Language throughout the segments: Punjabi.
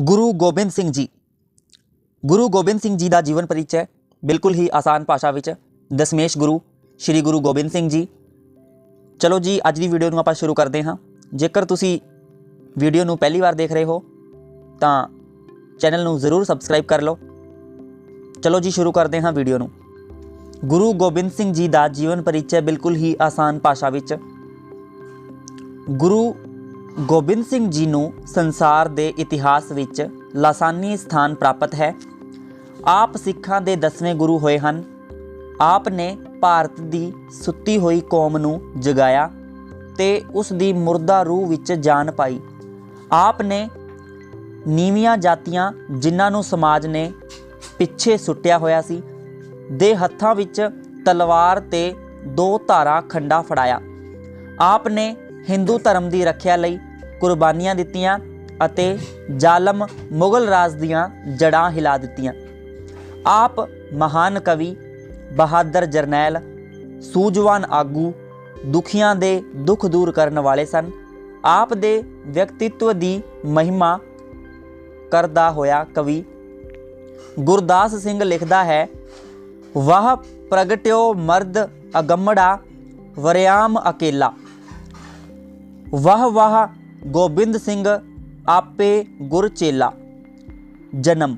ਗੁਰੂ ਗੋਬਿੰਦ ਸਿੰਘ ਜੀ। ਗੁਰੂ ਗੋਬਿੰਦ ਸਿੰਘ ਜੀ ਦਾ ਜੀਵਨ ਪਰਿਚੈ ਬਿਲਕੁਲ ਹੀ ਆਸਾਨ ਭਾਸ਼ਾ ਵਿੱਚ ਦਸਮੇਸ਼ ਗੁਰੂ ਸ੍ਰੀ ਗੁਰੂ ਗੋਬਿੰਦ ਸਿੰਘ ਜੀ। ਚਲੋ ਜੀ, ਅੱਜ ਦੀ ਵੀਡੀਓ ਨੂੰ ਆਪਾਂ ਸ਼ੁਰੂ ਕਰਦੇ ਹਾਂ। ਜੇਕਰ ਤੁਸੀਂ ਵੀਡੀਓ ਨੂੰ ਪਹਿਲੀ ਵਾਰ ਦੇਖ ਰਹੇ ਹੋ, ਤਾਂ ਚੈਨਲ ਨੂੰ ਜ਼ਰੂਰ ਸਬਸਕ੍ਰਾਈਬ ਕਰ ਲਓ। ਚਲੋ ਜੀ, ਸ਼ੁਰੂ ਕਰਦੇ ਹਾਂ ਵੀਡੀਓ ਨੂੰ। ਗੁਰੂ ਗੋਬਿੰਦ ਸਿੰਘ ਜੀ ਦਾ ਜੀਵਨ ਪਰਿਚੈ ਬਿਲਕੁਲ ਹੀ ਆਸਾਨ ਭਾਸ਼ਾ ਵਿੱਚ। ਗੁਰੂ ਗੋਬਿੰਦ ਸਿੰਘ ਜੀ ਨੂੰ ਸੰਸਾਰ ਦੇ ਇਤਿਹਾਸ ਵਿੱਚ ਲਾਸਾਨੀ ਸਥਾਨ ਪ੍ਰਾਪਤ ਹੈ। ਆਪ ਸਿੱਖਾਂ ਦੇ ਦਸਵੇਂ ਗੁਰੂ ਹੋਏ ਹਨ। ਆਪ ਨੇ ਭਾਰਤ ਦੀ ਸੁੱਤੀ ਹੋਈ ਕੌਮ ਨੂੰ ਜਗਾਇਆ ਤੇ ਉਸ ਦੀ ਮੁਰਦਾ ਰੂਹ ਵਿੱਚ ਜਾਨ ਪਾਈ। ਆਪ ਨੇ ਨੀਵੀਆਂ ਜਾਤੀਆਂ ਜਿਨ੍ਹਾਂ ਨੂੰ ਸਮਾਜ ਨੇ ਪਿੱਛੇ ਸੁੱਟਿਆ ਹੋਇਆ ਸੀ, ਦੇ ਹੱਥਾਂ ਵਿੱਚ ਤਲਵਾਰ ਤੇ ਦੋ ਧਾਰਾ ਖੰਡਾ ਫੜਾਇਆ। ਆਪ ਨੇ ਹਿੰਦੂ ਧਰਮ ਦੀ ਰੱਖਿਆ ਲਈ ਕੁਰਬਾਨੀਆਂ ਦਿੱਤੀਆਂ ਅਤੇ ਜ਼ਾਲਮ ਮੁਗਲ ਰਾਜ ਦੀਆਂ ਜੜਾਂ ਹਿਲਾ ਦਿੱਤੀਆਂ। ਆਪ ਮਹਾਨ ਕਵੀ ਬਹਾਦਰ ਜਰਨੈਲ ਸੂਝਵਾਨ ਆਗੂ ਦੁਖੀਆਂ ਦੇ ਦੁੱਖ ਦੂਰ ਕਰਨ ਵਾਲੇ ਸਨ। ਆਪ ਦੇ ਵਿਅਕਤੀਤਵ ਦੀ ਮਹਿਮਾ ਕਰਦਾ ਹੋਇਆ ਕਵੀ ਗੁਰਦਾਸ ਸਿੰਘ ਲਿਖਦਾ ਹੈ, ਵਾਹ ਪ੍ਰਗਟਿਓ ਮਰਦ ਅਗੰਮੜਾ, ਵਰਿਆਮ ਅਕੇਲਾ। ਵਾਹ ਵਾਹ ਗੋਬਿੰਦ ਸਿੰਘ ਆਪੇ ਗੁਰ ਚੇਲਾ। ਜਨਮ,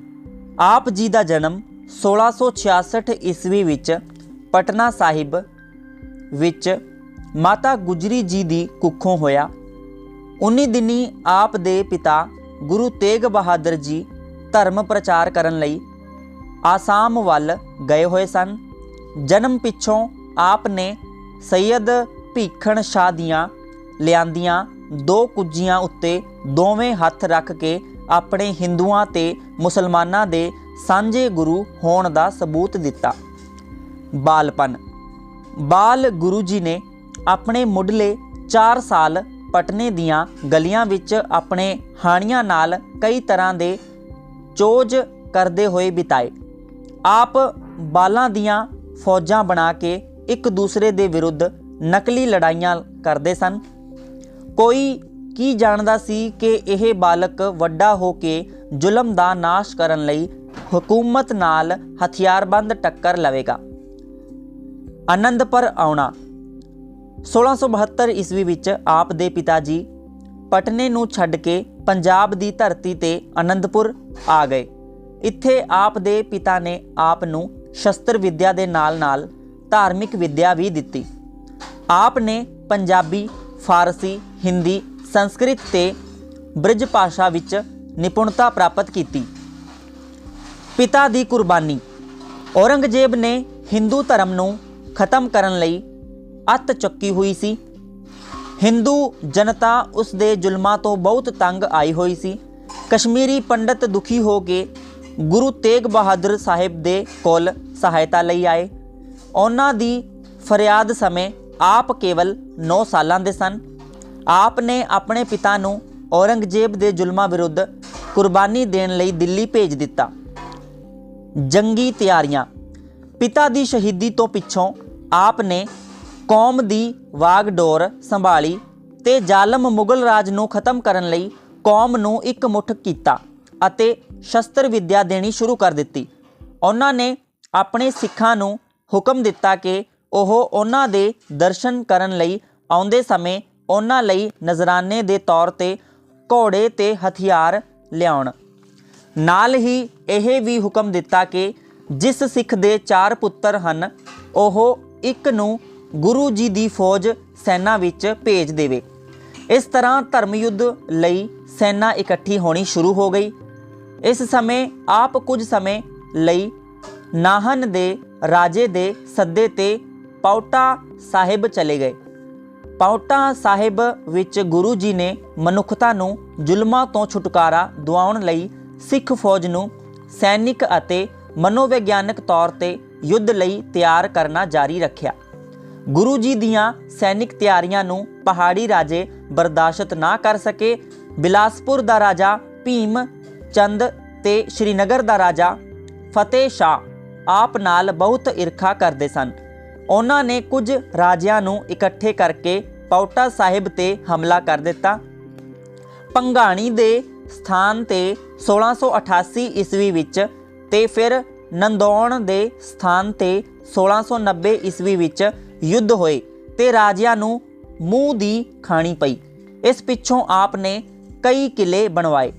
ਆਪ ਜੀ ਦਾ ਜਨਮ 1666 ਈਸਵੀ ਵਿੱਚ ਪਟਨਾ ਸਾਹਿਬ ਵਿੱਚ ਮਾਤਾ ਗੁਜਰੀ ਜੀ ਦੀ ਕੁੱਖੋਂ ਹੋਇਆ। ਉਨੀ ਦਿਨੀ ਆਪ ਦੇ ਪਿਤਾ ਗੁਰੂ ਤੇਗ ਬਹਾਦਰ ਜੀ ਧਰਮ ਪ੍ਰਚਾਰ ਕਰਨ ਲਈ ਆਸਾਮ ਵੱਲ ਗਏ ਹੋਏ ਸਨ। ਜਨਮ ਪਿੱਛੋਂ ਆਪ ਨੇ ਸੈਯਦ ਭੀਖਣ ਸ਼ਾਹ ਦੀਆਂ ਲਿਆਂਦੀਆਂ ਦੋ ਕੁੱਜੀਆਂ ਉੱਤੇ ਦੋਵੇਂ ਹੱਥ ਰੱਖ ਕੇ ਆਪਣੇ ਹਿੰਦੂਆਂ ਤੇ ਮੁਸਲਮਾਨਾਂ ਦੇ ਸਾਂਝੇ ਗੁਰੂ ਹੋਣ ਦਾ ਸਬੂਤ ਦਿੱਤਾ। ਬਾਲਪਨ। ਬਾਲ ਗੁਰੂ ਜੀ ਨੇ ਆਪਣੇ ਮੁੱਢਲੇ 4 ਸਾਲ ਪਟਨੇ ਦੀਆਂ ਗਲੀਆਂ ਵਿੱਚ ਆਪਣੇ ਹਾਣੀਆਂ ਨਾਲ ਕਈ ਤਰ੍ਹਾਂ ਦੇ ਚੋਜ ਕਰਦੇ ਹੋਏ ਬਿਤਾਏ। ਆਪ ਬਾਲਾਂ ਦੀਆਂ ਫੌਜਾਂ ਬਣਾ ਕੇ ਇੱਕ ਦੂਸਰੇ ਦੇ ਵਿਰੁੱਧ ਨਕਲੀ ਲੜਾਈਆਂ ਕਰਦੇ ਸਨ। ਕੋਈ ਕੀ ਜਾਣਦਾ ਸੀ ਕਿ ਇਹ ਬਾਲਕ ਵੱਡਾ ਹੋ ਕੇ ਜ਼ੁਲਮ ਦਾ ਨਾਸ਼ ਕਰਨ ਲਈ ਹਕੂਮਤ ਨਾਲ ਹਥਿਆਰਬੰਦ ਟੱਕਰ ਲਵੇਗਾ? ਆਨੰਦ ਪਰ ਆਉਣਾ 1672 ਈਸਵੀ ਵਿੱਚ ਆਪ ਦੇ ਪਿਤਾ ਜੀ ਪਟਨੇ ਨੂੰ ਛੱਡ ਕੇ ਪੰਜਾਬ ਦੀ ਧਰਤੀ ਤੇ ਆਨੰਦਪੁਰ ਆ ਗਏ। ਇੱਥੇ ਆਪ ਦੇ ਪਿਤਾ ਨੇ ਆਪ ਨੂੰ ਸ਼ਸਤਰ ਵਿੱਦਿਆ ਦੇ ਨਾਲ-ਨਾਲ ਧਾਰਮਿਕ ਵਿੱਦਿਆ ਵੀ ਦਿੱਤੀ। ਆਪ ਨੇ ਪੰਜਾਬੀ ਫਾਰਸੀ, ਹਿੰਦੀ, ਸੰਸਕ੍ਰਿਤ ਤੇ ਬ੍ਰਿਜ ਭਾਸ਼ਾ ਵਿੱਚ ਨਿਪੁੰਨਤਾ ਪ੍ਰਾਪਤ ਕੀਤੀ। ਪਿਤਾ ਦੀ ਕੁਰਬਾਨੀ। ਔਰੰਗਜ਼ੇਬ ਨੇ ਹਿੰਦੂ ਧਰਮ ਨੂੰ ਖਤਮ ਕਰਨ ਲਈ ਅੱਤ ਚੁੱਕੀ ਹੋਈ ਸੀ। ਹਿੰਦੂ ਜਨਤਾ ਉਸ ਦੇ ਜ਼ੁਲਮਾਂ ਤੋਂ ਬਹੁਤ ਤੰਗ ਆਈ ਹੋਈ ਸੀ। ਕਸ਼ਮੀਰੀ ਪੰਡਤ ਦੁਖੀ ਹੋ ਕੇ ਗੁਰੂ ਤੇਗ ਬਹਾਦਰ ਸਾਹਿਬ ਦੇ ਕੋਲ ਸਹਾਇਤਾ ਲਈ ਆਏ। ਉਹਨਾਂ ਦੀ ਫਰਿਆਦ ਸਮੇਂ ਆਪ ਕੇਵਲ 9 ਸਾਲਾਂ ਦੇ ਸਨ। ਆਪ ਨੇ ਆਪਣੇ ਪਿਤਾ ਨੂੰ ਔਰੰਗਜ਼ੇਬ ਦੇ ਜ਼ੁਲਮਾਂ ਵਿਰੁੱਧ ਕੁਰਬਾਨੀ ਦੇਣ ਲਈ ਦਿੱਲੀ ਭੇਜ ਦਿੱਤਾ। ਜੰਗੀ ਤਿਆਰੀਆਂ। ਪਿਤਾ ਦੀ ਸ਼ਹੀਦੀ ਤੋਂ ਪਿੱਛੋਂ ਆਪ ਨੇ ਕੌਮ ਦੀ ਵਾਗਡੋਰ ਸੰਭਾਲੀ ਤੇ ਜ਼ਾਲਮ ਮੁਗਲ ਰਾਜ ਨੂੰ ਖਤਮ ਕਰਨ ਲਈ ਕੌਮ ਨੂੰ ਇਕਮੁੱਠ ਕੀਤਾ ਅਤੇ ਸ਼ਸਤਰ ਵਿੱਦਿਆ ਦੇਣੀ ਸ਼ੁਰੂ ਕਰ ਦਿੱਤੀ। ਉਹਨਾਂ ਨੇ ਆਪਣੇ ਸਿੱਖਾਂ ਨੂੰ ਹੁਕਮ ਦਿੱਤਾ ਕਿ ਉਹ ਉਹਨਾਂ ਦੇ ਦਰਸ਼ਨ ਕਰਨ ਲਈ ਆਉਂਦੇ ਸਮੇਂ ਉਹਨਾਂ ਲਈ ਨਜ਼ਰਾਨੇ ਦੇ ਤੌਰ ਤੇ ਘੋੜੇ ਤੇ ਹਥਿਆਰ ਲਿਆਉਣ। ਨਾਲ ਹੀ ਇਹ ਵੀ ਹੁਕਮ ਦਿੱਤਾ ਕਿ ਜਿਸ ਸਿੱਖ ਦੇ ਚਾਰ ਪੁੱਤਰ ਹਨ, ਉਹ ਇੱਕ ਨੂੰ ਗੁਰੂ ਜੀ ਦੀ ਫੌਜ ਸੈਨਾ ਵਿੱਚ ਭੇਜ ਦੇਵੇ। ਇਸ ਤਰ੍ਹਾਂ ਧਰਮ ਯੁੱਧ ਲਈ ਸੈਨਾ ਇਕੱਠੀ ਹੋਣੀ ਸ਼ੁਰੂ ਹੋ ਗਈ। ਇਸ ਸਮੇਂ ਆਪ ਕੁਝ ਸਮੇਂ ਲਈ ਨਾਹਨ ਦੇ ਰਾਜੇ ਦੇ ਸੱਦੇ ਤੇ ਪੌਟਾ ਸਾਹਿਬ ਚਲੇ ਗਏ। ਪੌਟਾ ਸਾਹਿਬ ਵਿੱਚ ਗੁਰੂ ਜੀ ਨੇ ਮਨੁੱਖਤਾ ਨੂੰ ਜ਼ੁਲਮਾਂ ਤੋਂ ਛੁਟਕਾਰਾ ਦਿਵਾਉਣ ਲਈ ਸਿੱਖ ਫੌਜ ਨੂੰ ਸੈਨਿਕ ਅਤੇ ਮਨੋਵਿਗਿਆਨਕ ਤੌਰ ਤੇ ਯੁੱਧ ਲਈ ਤਿਆਰ ਕਰਨਾ ਜਾਰੀ ਰੱਖਿਆ। ਗੁਰੂ ਜੀ ਦੀਆਂ ਸੈਨਿਕ ਤਿਆਰੀਆਂ ਨੂੰ ਪਹਾੜੀ ਰਾਜੇ ਬਰਦਾਸ਼ਤ ਨਾ ਕਰ ਸਕੇ, ਬਿਲਾਸਪੁਰ ਦਾ ਰਾਜਾ ਭੀਮ ਚੰਦ ਤੇ ਸ਼੍ਰੀਨਗਰ ਦਾ ਰਾਜਾ ਫਤਿਹ ਸ਼ਾਹ ਆਪ ਨਾਲ ਬਹੁਤ ਈਰਖਾ ਕਰਦੇ ਸਨ। ਉਹਨਾਂ ਨੇ ਕੁਝ ਰਾਜਿਆਂ ਨੂੰ ਇਕੱਠੇ ਕਰਕੇ ਪੌਟਾ ਸਾਹਿਬ ਤੇ ਹਮਲਾ ਕਰ ਦਿੱਤਾ। ਪੰਘਾਣੀ ਦੇ ਸਥਾਨ ਤੇ 1688 ਈਸਵੀ ਵਿੱਚ ਤੇ ਫਿਰ ਨੰਦੌਣ ਦੇ ਸਥਾਨ ਤੇ 1690 ਈਸਵੀ ਵਿੱਚ ਯੁੱਧ ਹੋਏ ਤੇ ਰਾਜਿਆਂ ਨੂੰ ਮੂੰਹ ਦੀ ਖਾਣੀ ਪਈ। ਇਸ ਪਿੱਛੋਂ ਆਪ ਨੇ ਕਈ ਕਿਲੇ ਬਣਵਾਏ।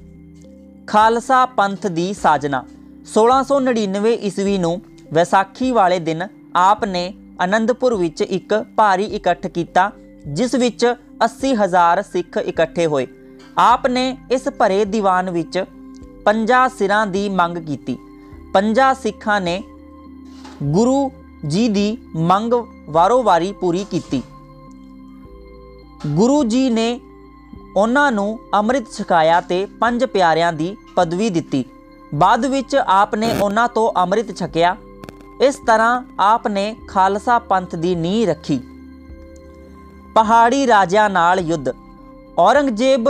ਖਾਲਸਾ ਪੰਥ ਦੀ ਸਾਜਨਾ। 1699 ਈਸਵੀ ਨੂੰ ਵਿਸਾਖੀ ਵਾਲੇ ਦਿਨ ਆਪ ਨੇ ਅਨੰਦਪੁਰ ਵਿੱਚ ਇੱਕ ਭਾਰੀ ਇਕੱਠ ਕੀਤਾ, ਜਿਸ ਵਿੱਚ 80000 ਸਿੱਖ ਇਕੱਠੇ ਹੋਏ। ਆਪ ਨੇ ਇਸ ਭਰੇ ਦੀਵਾਨ ਵਿੱਚ ਪੰਜਾਂ ਸਿਰਾਂ ਦੀ ਮੰਗ ਕੀਤੀ। ਪੰਜਾਂ ਸਿੱਖਾਂ ਨੇ ਗੁਰੂ ਜੀ ਦੀ ਮੰਗ ਵਾਰੋ-ਵਾਰੀ ਪੂਰੀ ਕੀਤੀ। ਗੁਰੂ ਜੀ ਨੇ ਉਹਨਾਂ ਨੂੰ ਅੰਮ੍ਰਿਤ ਛਕਾਇਆ ਤੇ ਪੰਜ ਪਿਆਰਿਆਂ ਦੀ ਪਦਵੀ ਦਿੱਤੀ। ਬਾਅਦ ਵਿੱਚ ਆਪ ਨੇ ਉਹਨਾਂ ਤੋਂ ਅੰਮ੍ਰਿਤ ਛਕਿਆ। ਇਸ ਤਰ੍ਹਾਂ ਆਪ ਨੇ ਖਾਲਸਾ ਪੰਥ ਦੀ ਨੀਂਹ ਰੱਖੀ। ਪਹਾੜੀ ਰਾਜਿਆਂ ਨਾਲ ਯੁੱਧ। ਔਰੰਗਜ਼ੇਬ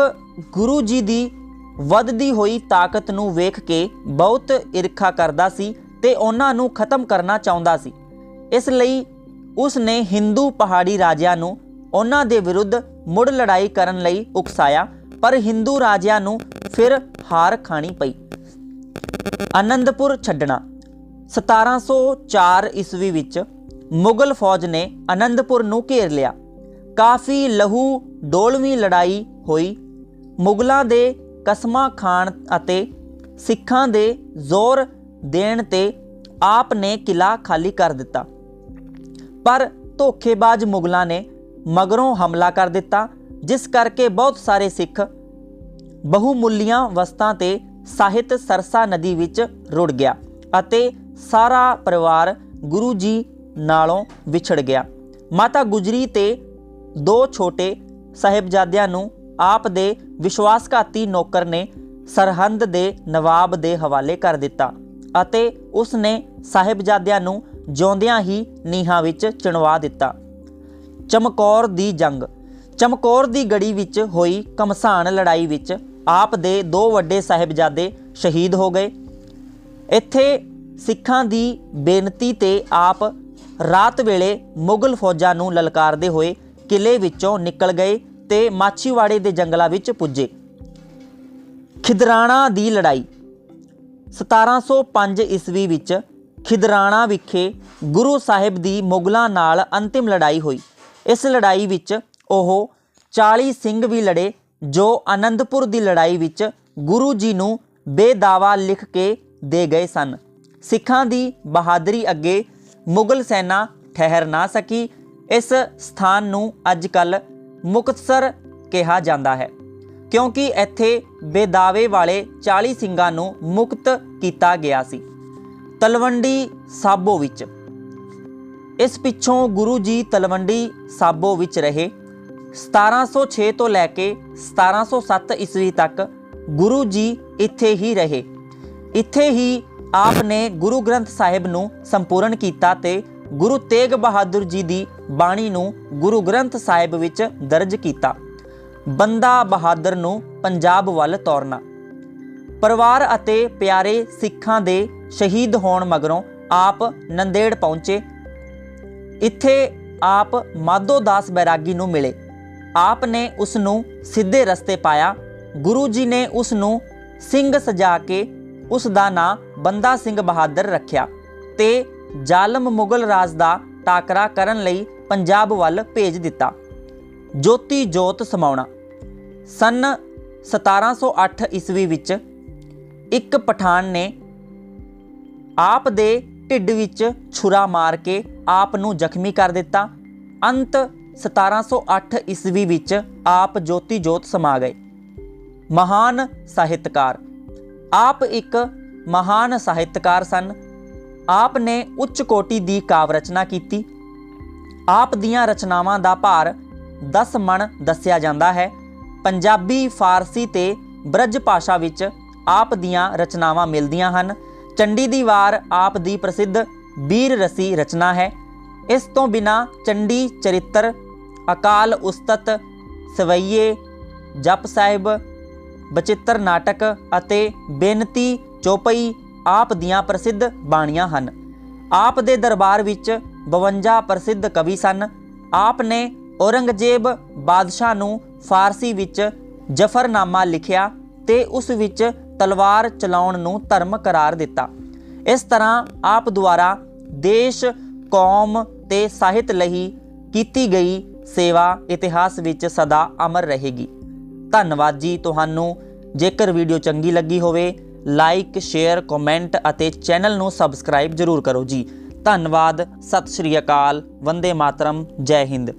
ਗੁਰੂ ਜੀ ਦੀ ਵੱਧਦੀ ਹੋਈ ਤਾਕਤ ਨੂੰ ਵੇਖ ਕੇ ਬਹੁਤ ਈਰਖਾ ਕਰਦਾ ਸੀ ਤੇ ਉਹਨਾਂ ਨੂੰ ਖਤਮ ਕਰਨਾ ਚਾਹੁੰਦਾ ਸੀ। ਇਸ ਲਈ ਉਸ ਨੇ ਹਿੰਦੂ ਪਹਾੜੀ ਰਾਜਿਆਂ ਨੂੰ ਉਹਨਾਂ ਦੇ ਵਿਰੁੱਧ ਮੁੜ ਲੜਾਈ ਕਰਨ ਲਈ ਉਕਸਾਇਆ, ਪਰ ਹਿੰਦੂ ਰਾਜਿਆਂ ਨੂੰ ਫਿਰ ਹਾਰ ਖਾਣੀ ਪਈ। ਆਨੰਦਪੁਰ ਛੱਡਣਾ। 1704 ਈਸਵੀ ਵਿੱਚ ਮੁਗਲ ਫੌਜ ਨੇ ਅਨੰਦਪੁਰ ਨੂੰ ਘੇਰ ਲਿਆ। ਕਾਫੀ ਲਹੂ ਡੋਲਵੀਂ ਲੜਾਈ ਹੋਈ। ਮੁਗਲਾਂ ਦੇ ਕਸਮਾਂ ਖਾਣ ਅਤੇ ਸਿੱਖਾਂ ਦੇ ਜ਼ੋਰ ਦੇਣ ਤੇ ਆਪ ਨੇ ਕਿਲਾ ਖਾਲੀ ਕਰ ਦਿੱਤਾ। ਪਰ ਧੋਖੇਬਾਜ਼ ਮੁਗਲਾਂ ਨੇ ਮਗਰੋਂ ਹਮਲਾ ਕਰ ਦਿੱਤਾ, ਜਿਸ ਕਰਕੇ ਬਹੁਤ ਸਾਰੇ ਸਿੱਖ ਬਹੁਮੁੱਲੀਆਂ ਵਸਤਾਂ ਤੇ ਸਾਹਿਤ ਸਰਸਾ ਨਦੀ ਵਿੱਚ ਰੁੜ ਗਿਆ ਅਤੇ ਸਾਰਾ ਪਰਿਵਾਰ ਗੁਰੂ ਜੀ ਨਾਲੋਂ ਵਿਛੜ ਗਿਆ। ਮਾਤਾ ਗੁਜਰੀ ਤੇ ਦੋ ਛੋਟੇ ਸਾਹਿਬਜ਼ਾਦਿਆਂ ਨੂੰ ਆਪ ਦੇ ਵਿਸ਼ਵਾਸਘਾਤੀ ਨੌਕਰ ਨੇ ਸਰਹੰਦ ਦੇ ਨਵਾਬ ਦੇ ਹਵਾਲੇ ਕਰ ਦਿੱਤਾ ਅਤੇ ਉਸ ਨੇ ਸਾਹਿਬਜ਼ਾਦਿਆਂ ਨੂੰ ਜਿਉਂਦਿਆਂ ਹੀ ਨੀਹਾਂ ਵਿੱਚ ਚਿਣਵਾ ਦਿੱਤਾ। ਚਮਕੌਰ ਦੀ ਜੰਗ। ਚਮਕੌਰ ਦੀ ਗੜੀ ਵਿੱਚ ਹੋਈ ਕਮਸਾਨ ਲੜਾਈ ਵਿੱਚ ਆਪ ਦੇ ਦੋ ਵੱਡੇ ਸਾਹਿਬਜ਼ਾਦੇ ਸ਼ਹੀਦ ਹੋ ਗਏ। ਇੱਥੇ ਸਿੱਖਾਂ ਦੀ ਬੇਨਤੀ ਤੇ ਆਪ ਰਾਤ ਵੇਲੇ ਮੁਗਲ ਫੌਜਾਂ ਨੂੰ ਲਲਕਾਰਦੇ ਹੋਏ ਕਿਲੇ ਵਿੱਚੋਂ ਨਿਕਲ ਗਏ ਤੇ ਮਾਛੀਵਾੜੇ ਦੇ ਜੰਗਲਾਂ ਵਿੱਚ ਪੁੱਜੇ। ਖਿਦਰਾਣਾ ਦੀ ਲੜਾਈ। 1705 ਈਸਵੀ ਵਿੱਚ ਖਿਦਰਾਣਾ ਵਿਖੇ ਗੁਰੂ ਸਾਹਿਬ ਦੀ ਮੁਗਲਾਂ ਨਾਲ ਅੰਤਿਮ ਲੜਾਈ ਹੋਈ। ਇਸ ਲੜਾਈ ਵਿੱਚ ਉਹ 40 ਸਿੰਘ ਵੀ ਲੜੇ, ਜੋ ਆਨੰਦਪੁਰ ਦੀ ਲੜਾਈ ਵਿੱਚ ਗੁਰੂ ਜੀ ਨੂੰ ਬੇਦਾਵਾ ਲਿਖ ਕੇ ਦੇ ਗਏ ਸਨ। ਸਿੱਖਾਂ ਦੀ ਬਹਾਦਰੀ ਅੱਗੇ ਮੁਗਲ ਸੈਨਾ ਠਹਿਰ ਨਾ ਸਕੀ, ਇਸ ਸਥਾਨ ਨੂੰ ਅੱਜ ਅੱਜਕੱਲ ਮੁਕਤਸਰ ਕਿਹਾ ਜਾਂਦਾ ਹੈ, ਕਿਉਂਕਿ ਇੱਥੇ ਬੇਦਾਵੇ ਵਾਲੇ 40 ਸਿੰਘਾਂ ਨੂੰ ਮੁਕਤ ਕੀਤਾ ਗਿਆ ਸੀ। ਤਲਵੰਡੀ ਸਾਬੋ ਵਿੱਚ। ਇਸ ਪਿੱਛੋਂ ਗੁਰੂ ਜੀ ਤਲਵੰਡੀ ਸਾਬੋ ਵਿੱਚ ਰਹੇ। 1706 ਤੋਂ ਲੈ ਕੇ 1707 ਈਸਵੀ ਤੱਕ ਗੁਰੂ ਜੀ ਇੱਥੇ ਹੀ ਰਹੇ। ਇੱਥੇ ਹੀ ਆਪ ਨੇ ਗੁਰੂ ਗ੍ਰੰਥ ਸਾਹਿਬ ਨੂੰ ਸੰਪੂਰਨ ਕੀਤਾ ਤੇ ਗੁਰੂ ਤੇਗ ਬਹਾਦਰ ਜੀ ਦੀ ਬਾਣੀ ਨੂੰ ਗੁਰੂ ਗ੍ਰੰਥ ਸਾਹਿਬ ਵਿੱਚ ਦਰਜ ਕੀਤਾ। ਬੰਦਾ ਬਹਾਦਰ ਨੂੰ ਪੰਜਾਬ ਵੱਲ ਤੋਰਨਾ। ਪਰਿਵਾਰ ਅਤੇ ਪਿਆਰੇ ਸਿੱਖਾਂ ਦੇ ਸ਼ਹੀਦ ਹੋਣ ਮਗਰੋਂ ਆਪ ਨੰਦੇੜ ਪਹੁੰਚੇ। ਇੱਥੇ ਆਪ ਮਾਧੋ ਦਾਸ ਬੈਰਾਗੀ ਨੂੰ ਮਿਲੇ। ਆਪ ਨੇ ਉਸ ਨੂੰ ਸਿੱਧੇ ਰਸਤੇ ਪਾਇਆ। ਗੁਰੂ ਜੀ ਨੇ ਉਸ ਨੂੰ ਸਿੰਘ ਸਜਾ ਕੇ ਉਸ ਦਾ ਨਾਂ ਬੰਦਾ ਸਿੰਘ ਬਹਾਦਰ ਰੱਖਿਆ ਤੇ ਜ਼ਾਲਮ ਮੁਗਲ ਰਾਜ ਦਾ ਟਾਕਰਾ ਕਰਨ ਲਈ ਪੰਜਾਬ ਵੱਲ ਭੇਜ ਦਿੱਤਾ। ਜੋਤੀ ਜੋਤ ਸਮਾਉਣਾ, ਸਨ 1708 ਈਸਵੀ ਵਿੱਚ ਇੱਕ ਪਠਾਨ ਨੇ ਆਪ ਦੇ ਢਿੱਡ ਵਿੱਚ ਛੁਰਾ ਮਾਰ ਕੇ ਆਪ ਨੂੰ ਜ਼ਖਮੀ ਕਰ ਦਿੱਤਾ। ਅੰਤ 1708 ਈਸਵੀ ਵਿੱਚ ਆਪ ਜੋਤੀ ਜੋਤ ਸਮਾ ਗਏ। ਮਹਾਨ ਸਾਹਿਤਕਾਰ ਆਪ ਇੱਕ ਮਹਾਨ ਸਾਹਿਤਕਾਰ ਸਨ। ਆਪ ਨੇ ਉੱਚ ਕੋਟੀ ਦੀ ਕਾਵ ਰਚਨਾ ਕੀਤੀ। ਆਪ ਦੀਆਂ ਰਚਨਾਵਾਂ ਦਾ ਭਾਰ 10 ਮਣ ਦੱਸਿਆ ਜਾਂਦਾ ਹੈ। ਪੰਜਾਬੀ, ਫਾਰਸੀ ਤੇ ਬ੍ਰਜ ਭਾਸ਼ਾ ਵਿੱਚ ਆਪ ਦੀਆਂ ਰਚਨਾਵਾਂ ਮਿਲਦੀਆਂ ਹਨ। ਚੰਡੀ ਦੀ ਵਾਰ ਆਪ ਦੀ ਪ੍ਰਸਿੱਧ ਵੀਰ ਰਸੀ ਰਚਨਾ ਹੈ। ਇਸ ਤੋਂ ਬਿਨਾ ਚੰਡੀ, ਚਰਿੱਤਰ, ਅਕਾਲ ਉਸਤਤ, ਸਵਈਏ, ਜਪ ਸਾਹਿਬ ਬਚਿੱਤਰ ਨਾਟਕ ਅਤੇ ਬੇਨਤੀ ਚੌਪਈ ਆਪ ਦੀਆਂ ਪ੍ਰਸਿੱਧ ਬਾਣੀਆਂ ਹਨ। ਆਪ ਦੇ ਦਰਬਾਰ ਵਿੱਚ 52 ਪ੍ਰਸਿੱਧ ਕਵੀ ਸਨ। ਆਪ ਨੇ ਔਰੰਗਜ਼ੇਬ ਬਾਦਸ਼ਾਹ ਨੂੰ ਫਾਰਸੀ ਵਿੱਚ ਜਫਰਨਾਮਾ ਲਿਖਿਆ ਤੇ ਉਸ ਵਿੱਚ ਤਲਵਾਰ ਚਲਾਉਣ ਨੂੰ ਧਰਮ ਕਰਾਰ ਦਿੱਤਾ। ਇਸ ਤਰ੍ਹਾਂ ਆਪ ਦੁਆਰਾ ਦੇਸ਼, ਕੌਮ ਤੇ ਸਾਹਿਤ ਲਈ ਕੀਤੀ ਗਈ ਸੇਵਾ ਇਤਿਹਾਸ ਵਿੱਚ ਸਦਾ ਅਮਰ ਰਹੇਗੀ। ਧੰਨਵਾਦ ਜੀ ਤੁਹਾਨੂੰ। ਜੇਕਰ ਵੀਡੀਓ ਚੰਗੀ ਲੱਗੀ ਹੋਵੇ ਲਾਈਕ ਸ਼ੇਅਰ ਕਮੈਂਟ ਅਤੇ ਚੈਨਲ ਨੂੰ ਸਬਸਕ੍ਰਾਈਬ ਜ਼ਰੂਰ ਕਰੋ ਜੀ। ਧੰਨਵਾਦ, ਸਤਿ ਸ਼੍ਰੀ ਅਕਾਲ, ਵੰਦੇ ਮਾਤਰਮ, ਜੈ ਹਿੰਦ।